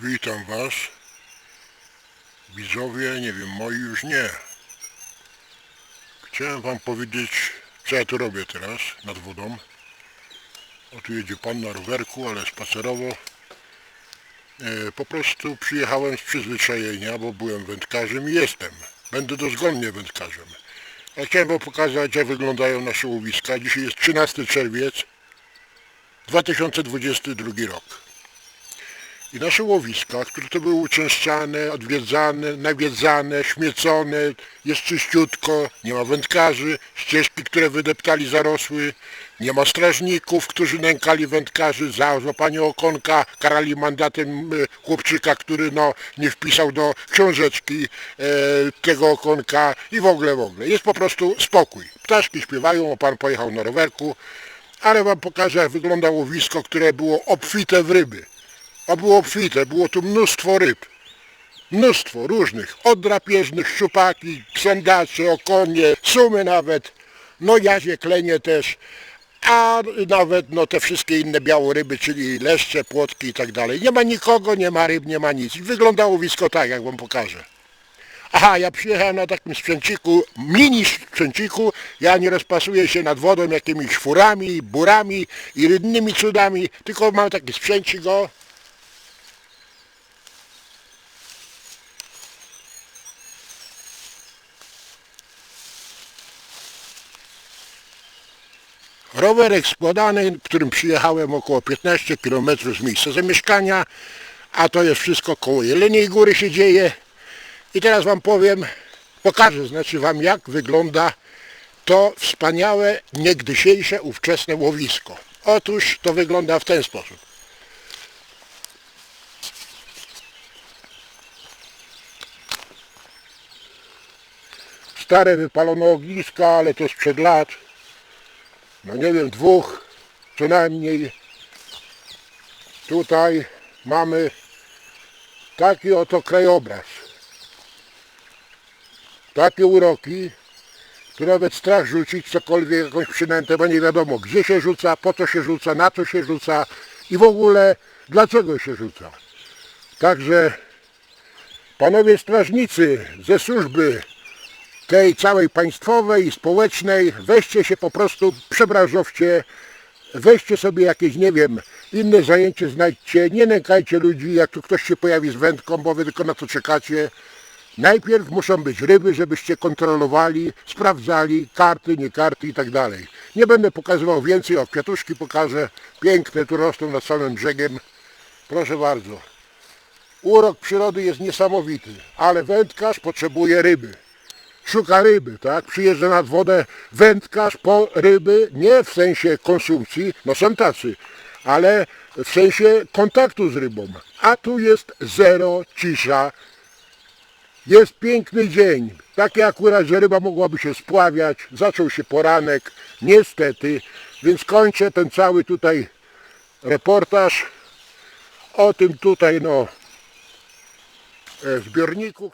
Witam Was. Widzowie, nie wiem, moi już nie. Chciałem Wam powiedzieć, co ja tu robię teraz nad wodą. O, tu jedzie Pan na rowerku, ale spacerowo. E, po prostu przyjechałem z przyzwyczajenia, bo byłem wędkarzem i jestem. Będę dozgonnie wędkarzem. A chciałem Wam pokazać, jak wyglądają nasze łowiska. Dzisiaj jest 13 czerwiec 2022 rok. I nasze łowiska, które to były uczęszczane, odwiedzane, nawiedzane, śmiecone, jest czyściutko, nie ma wędkarzy, ścieżki, które wydeptali zarosły, nie ma strażników, którzy nękali wędkarzy za złapanie okonka, karali mandatem e, chłopczyka, który no, nie wpisał do książeczki e, tego okonka i w ogóle, w ogóle. Jest po prostu spokój. Ptaszki śpiewają, pan pojechał na rowerku, ale wam pokażę, jak wygląda łowisko, które było obfite w ryby a było obfite, było tu mnóstwo ryb. Mnóstwo różnych, od drapieżnych, szczupaki, sędacze, okonie, sumy nawet, no jazie, klenie też, a nawet no te wszystkie inne białoryby, czyli leszcze, płotki i tak dalej. Nie ma nikogo, nie ma ryb, nie ma nic. I wygląda łowisko tak, jak wam pokażę. Aha, ja przyjechałem na takim sprzęciku, mini sprzęciku, ja nie rozpasuję się nad wodą jakimiś furami, burami i innymi cudami, tylko mam taki sprzęcik, o, Rowerek składany, którym przyjechałem około 15 km z miejsca zamieszkania, a to jest wszystko koło Jeleniej Góry się dzieje. I teraz Wam powiem, pokażę znaczy Wam jak wygląda to wspaniałe, niegdysiejsze, ówczesne łowisko. Otóż to wygląda w ten sposób. Stare wypalone ogniska, ale to sprzed lat no nie wiem, dwóch co najmniej. Tutaj mamy taki oto krajobraz. Takie uroki, tu nawet strach rzucić cokolwiek, jakąś przynętę, bo nie wiadomo gdzie się rzuca, po co się rzuca, na co się rzuca i w ogóle dlaczego się rzuca. Także panowie strażnicy ze służby tej całej państwowej i społecznej, weźcie się po prostu, przebranżowcie, weźcie sobie jakieś, nie wiem, inne zajęcie znajdźcie, nie nękajcie ludzi, jak tu ktoś się pojawi z wędką, bo wy tylko na to czekacie. Najpierw muszą być ryby, żebyście kontrolowali, sprawdzali karty, nie karty i tak dalej. Nie będę pokazywał więcej, o kwiatuszki pokażę, piękne tu rosną nad samym brzegiem. Proszę bardzo. Urok przyrody jest niesamowity, ale wędkarz potrzebuje ryby szuka ryby, tak? Przyjeżdża nad wodę wędkarz po ryby, nie w sensie konsumpcji, no są tacy, ale w sensie kontaktu z rybą. A tu jest zero, cisza. Jest piękny dzień. Taki akurat, że ryba mogłaby się spławiać. Zaczął się poranek, niestety. Więc kończę ten cały tutaj reportaż o tym tutaj, no, e, zbiorniku.